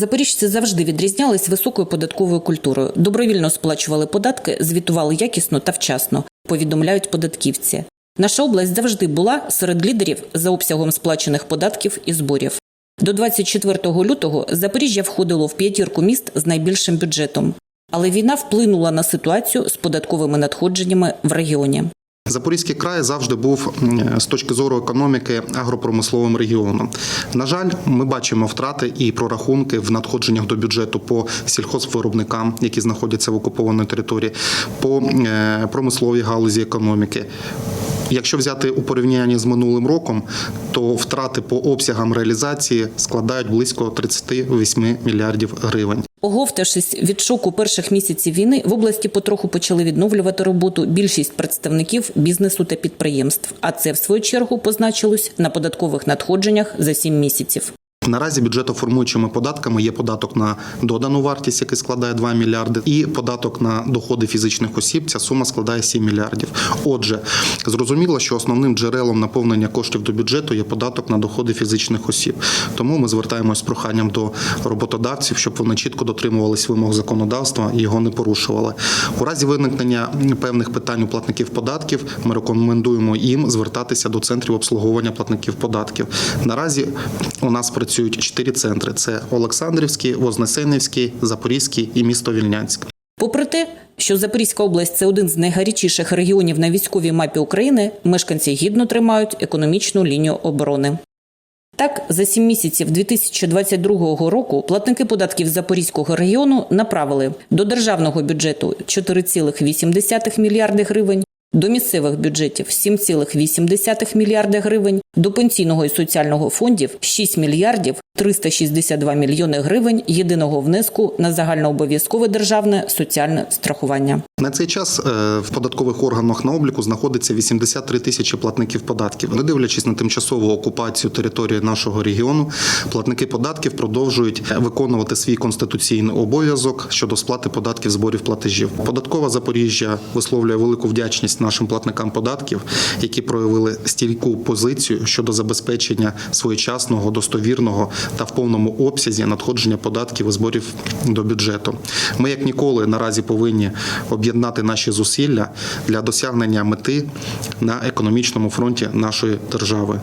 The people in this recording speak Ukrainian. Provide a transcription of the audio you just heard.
Запоріжці завжди відрізнялись високою податковою культурою. Добровільно сплачували податки, звітували якісно та вчасно, повідомляють податківці. Наша область завжди була серед лідерів за обсягом сплачених податків і зборів. До 24 лютого Запоріжжя входило в п'ятірку міст з найбільшим бюджетом. Але війна вплинула на ситуацію з податковими надходженнями в регіоні. Запорізький край завжди був з точки зору економіки агропромисловим регіоном. На жаль, ми бачимо втрати і прорахунки в надходженнях до бюджету по сільхозвиробникам, які знаходяться в окупованій території, по е, промисловій галузі економіки. Якщо взяти у порівнянні з минулим роком, то втрати по обсягам реалізації складають близько 38 мільярдів гривень. Оговтавшись від шоку перших місяців війни, в області потроху почали відновлювати роботу більшість представників бізнесу та підприємств. А це в свою чергу позначилось на податкових надходженнях за сім місяців. Наразі бюджетоформуючими податками є податок на додану вартість, який складає 2 мільярди, і податок на доходи фізичних осіб. Ця сума складає 7 мільярдів. Отже, зрозуміло, що основним джерелом наповнення коштів до бюджету є податок на доходи фізичних осіб. Тому ми звертаємось з проханням до роботодавців, щоб вони чітко дотримувались вимог законодавства і його не порушували. У разі виникнення певних питань у платників податків ми рекомендуємо їм звертатися до центрів обслуговування платників податків. Наразі у нас працюють чотири центри: це Олександрівський, Вознесенівський, Запорізький і місто Вільнянськ. Попри те, що Запорізька область це один з найгарячіших регіонів на військовій мапі України, мешканці гідно тримають економічну лінію оборони. Так, за сім місяців 2022 року платники податків Запорізького регіону направили до державного бюджету 4,8 мільярди гривень, до місцевих бюджетів 7,8 мільярди гривень, до пенсійного і соціального фондів 6 мільярдів 362 мільйони гривень єдиного внеску на загальнообов'язкове державне соціальне страхування. На цей час е, в податкових органах на обліку знаходиться 83 тисячі платників податків. Не дивлячись на тимчасову окупацію території нашого регіону, платники податків продовжують виконувати свій конституційний обов'язок щодо сплати податків зборів платежів. Податкова Запоріжжя висловлює велику нашим платникам податків, які проявили стійку позицію щодо забезпечення своєчасного, достовірного та в повному обсязі надходження податків і зборів до бюджету. Ми як ніколи наразі повинні об'єднати наші зусилля для досягнення мети на економічному фронті нашої держави.